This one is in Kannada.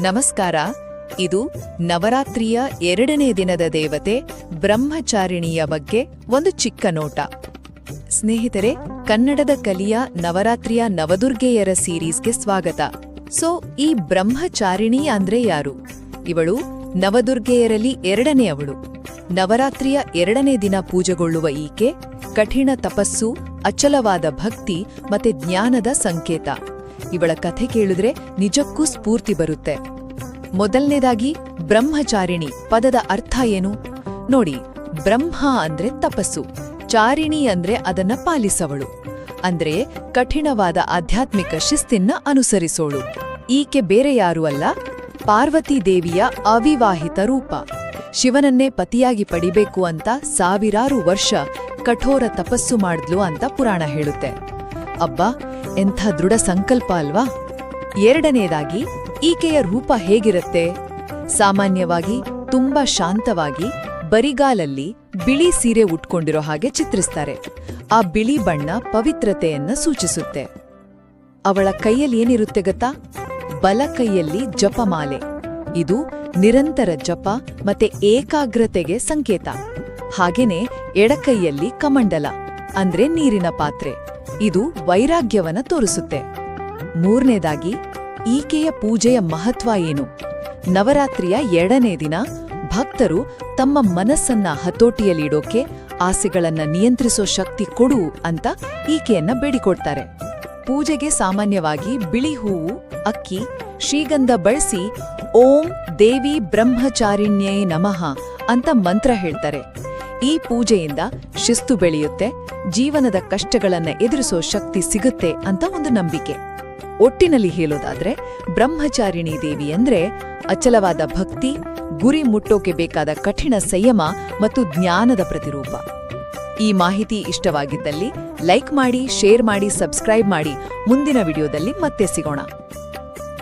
ನಮಸ್ಕಾರ. ಇದು ನವರಾತ್ರಿಯ ಎರಡನೇ ದಿನದ ದೇವತೆ ಬ್ರಹ್ಮಚಾರಿಣಿಯ ಬಗ್ಗೆ ಒಂದು ಚಿಕ್ಕ ನೋಟ. ಸ್ನೇಹಿತರೆ, ಕನ್ನಡದ ಕಲಿಯ ನವರಾತ್ರಿಯ ನವದುರ್ಗೆಯರ ಸೀರೀಸ್ಗೆ ಸ್ವಾಗತ. ಸೊ, ಈ ಬ್ರಹ್ಮಚಾರಿಣಿ ಅಂದ್ರೆ ಯಾರು? ಇವಳು ನವದುರ್ಗೆಯರಲ್ಲಿ ಎರಡನೇ ಅವಳು. ನವರಾತ್ರಿಯ ಎರಡನೇ ದಿನ ಪೂಜೆಗೊಳ್ಳುವ ಈಕೆ ಕಠಿಣ ತಪಸ್ಸು, ಅಚಲವಾದ ಭಕ್ತಿ ಮತ್ತೆ ಜ್ಞಾನದ ಸಂಕೇತ. ಇವಳ ಕಥೆ ಕೇಳಿದ್ರೆ ನಿಜಕ್ಕೂ ಸ್ಫೂರ್ತಿ ಬರುತ್ತೆ. ಮೊದಲನೇದಾಗಿ ಬ್ರಹ್ಮಚಾರಿಣಿ ಪದದ ಅರ್ಥ ಏನು? ನೋಡಿ, ಬ್ರಹ್ಮ ಅಂದ್ರೆ ತಪಸ್ಸು, ಚಾರಿಣಿ ಅಂದ್ರೆ ಅದನ್ನ ಪಾಲಿಸವಳು, ಅಂದ್ರೆ ಕಠಿಣವಾದ ಆಧ್ಯಾತ್ಮಿಕ ಶಿಸ್ತಿನ ಅನುಸರಿಸೋಳು. ಈಕೆ ಬೇರೆ ಯಾರೂ ಅಲ್ಲ, ಪಾರ್ವತಿ ದೇವಿಯ ಅವಿವಾಹಿತ ರೂಪ. ಶಿವನನ್ನೇ ಪತಿಯಾಗಿ ಪಡಿಬೇಕು ಅಂತ ಸಾವಿರಾರು ವರ್ಷ ಕಠೋರ ತಪಸ್ಸು ಮಾಡಿದ್ಲು ಅಂತ ಪುರಾಣ ಹೇಳುತ್ತೆ. ಅಬ್ಬಾ ಎಂಥ ದೃಢ ಸಂಕಲ್ಪ ಅಲ್ವಾ? ಎರಡನೆಯದಾಗಿ ಈಕೆಯ ರೂಪ ಹೇಗಿರುತ್ತೆ? ಸಾಮಾನ್ಯವಾಗಿ ತುಂಬಾ ಶಾಂತವಾಗಿ, ಬರಿಗಾಲಲ್ಲಿ ಬಿಳಿ ಸೀರೆ ಉಟ್ಕೊಂಡಿರೋ ಹಾಗೆ ಚಿತ್ರಿಸ್ತಾರೆ. ಆ ಬಿಳಿ ಬಣ್ಣ ಪವಿತ್ರತೆಯನ್ನ ಸೂಚಿಸುತ್ತೆ. ಅವಳ ಕೈಯಲ್ಲಿ ಏನಿರುತ್ತೆ ಗೊತ್ತಾ? ಬಲ ಕೈಯಲ್ಲಿ ಜಪಮಾಲೆ. ಇದು ನಿರಂತರ ಜಪ ಮತ್ತೆ ಏಕಾಗ್ರತೆಗೆ ಸಂಕೇತ. ಹಾಗೇನೆ ಎಡಕೈಯಲ್ಲಿ ಕಮಂಡಲ, ಅಂದ್ರೆ ನೀರಿನ ಪಾತ್ರೆ. ಇದು ವೈರಾಗ್ಯವನ್ನ ತೋರಿಸುತ್ತೆ. ಮೂರನೇದಾಗಿ, ಈಕೆಯ ಪೂಜೆಯ ಮಹತ್ವ ಏನು? ನವರಾತ್ರಿಯ ಎರಡನೇ ದಿನ ಭಕ್ತರು ತಮ್ಮ ಮನಸ್ಸನ್ನ ಹತೋಟಿಯಲ್ಲಿಡೋಕೆ ಆಸೆಗಳನ್ನ ನಿಯಂತ್ರಿಸೋ ಶಕ್ತಿ ಕೊಡು ಅಂತ ಈಕೆಯನ್ನ ಬೇಡಿಕೊಡ್ತಾರೆ. ಪೂಜೆಗೆ ಸಾಮಾನ್ಯವಾಗಿ ಬಿಳಿ ಹೂವು, ಅಕ್ಕಿ, ಶ್ರೀಗಂಧ ಬಳಸಿ ಓಂ ದೇವಿ ಬ್ರಹ್ಮಚಾರಿಣ್ಯೇ ನಮಃ ಅಂತ ಮಂತ್ರ ಹೇಳ್ತಾರೆ. ಈ ಪೂಜೆಯಿಂದ ಶಿಸ್ತು ಬೆಳೆಯುತ್ತೆ, ಜೀವನದ ಕಷ್ಟಗಳನ್ನ ಎದುರಿಸೋ ಶಕ್ತಿ ಸಿಗುತ್ತೆ ಅಂತ ಒಂದು ನಂಬಿಕೆ. ಒಟ್ಟಿನಲ್ಲಿ ಹೇಳೋದಾದ್ರೆ, ಬ್ರಹ್ಮಚಾರಿಣಿ ದೇವಿ ಅಂದ್ರೆ ಅಚಲವಾದ ಭಕ್ತಿ, ಗುರಿ ಮುಟ್ಟೋಕೆ ಬೇಕಾದ ಕಠಿಣ ಸಂಯಮ ಮತ್ತು ಜ್ಞಾನದ ಪ್ರತಿರೂಪ. ಈ ಮಾಹಿತಿ ಇಷ್ಟವಾಗಿದ್ದಲ್ಲಿ ಲೈಕ್ ಮಾಡಿ, ಶೇರ್ ಮಾಡಿ, ಸಬ್ಸ್ಕ್ರೈಬ್ ಮಾಡಿ. ಮುಂದಿನ ವಿಡಿಯೋದಲ್ಲಿ ಮತ್ತೆ ಸಿಗೋಣ.